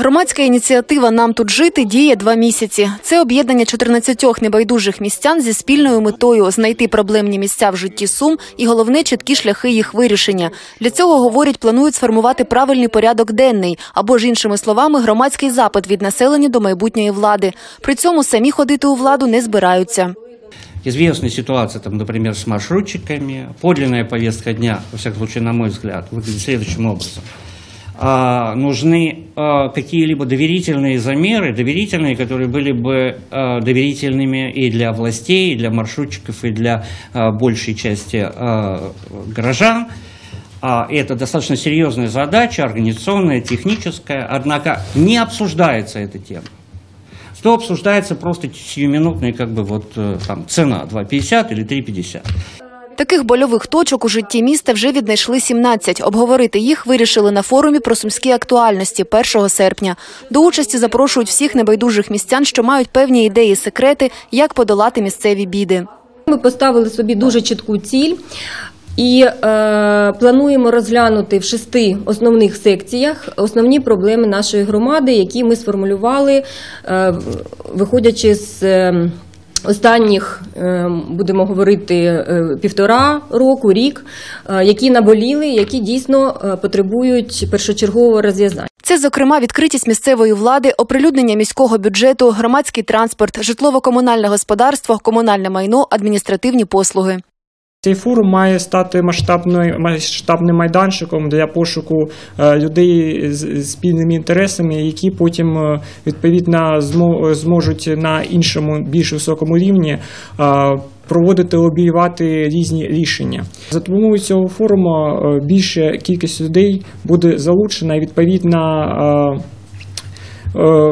Громадська ініціатива Нам тут жити діє два місяці. Це об'єднання 14 небайдужих містян зі спільною метою знайти проблемні місця в житті сум і головне чіткі шляхи їх вирішення. Для цього говорять, планують сформувати правильний порядок денний або ж іншими словами, громадський запит від населення до майбутньої влади. При цьому самі ходити у владу не збираються. Известная ситуация, там, например, с маршрутчиками. Подлинная повестка дня, во всяком случае, на мой взгляд, выглядит следующим образом. А, нужны а, какие-либо доверительные замеры, доверительные, которые были бы а, доверительными и для властей, и для маршрутчиков, и для большей части горожан. Это достаточно серьезная задача, организационная, техническая, однако не обсуждается эта тема. Что обсуждается просто сиюминутная как бы вот э, там цена 2,50 или 3,50. Таких больових точок у житті міста вже віднайшли 17. Обговорити їх вирішили на форумі про сумські актуальності 1 серпня. До участі запрошують всіх небайдужих містян, що мають певні ідеї, секрети, як подолати місцеві біди. Ми поставили собі дуже чітку ціль і е, плануємо розглянути в шести основних секціях основні проблеми нашої громади, які ми сформулювали, е, виходячи з. е, Останніх е, будемо говорити е, півтора року, рік, е, які наболіли, які дійсно е, потребують першочергового розв'язання. Це, зокрема, відкритість місцевої влади, оприлюднення міського бюджету, громадський транспорт, житлово-комунальне господарство, комунальне майно, адміністративні послуги. Цей форум має стати масштабним майданчиком для пошуку е, людей з спільними інтересами, які потім е, відповідно змо- зможуть на іншому більш високому рівні е, проводити лобіювати різні рішення. За допомогою цього форуму більша кількість людей буде залучена і відповідно.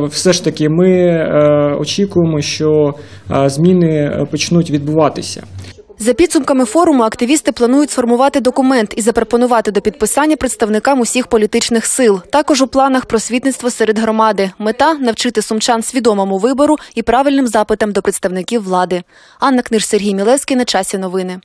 Все ж таки, ми очікуємо, що зміни почнуть відбуватися. За підсумками форуму активісти планують сформувати документ і запропонувати до підписання представникам усіх політичних сил. Також у планах просвітництво серед громади. Мета навчити сумчан свідомому вибору і правильним запитам до представників влади. Анна Книж, Сергій Мілевський на часі новини.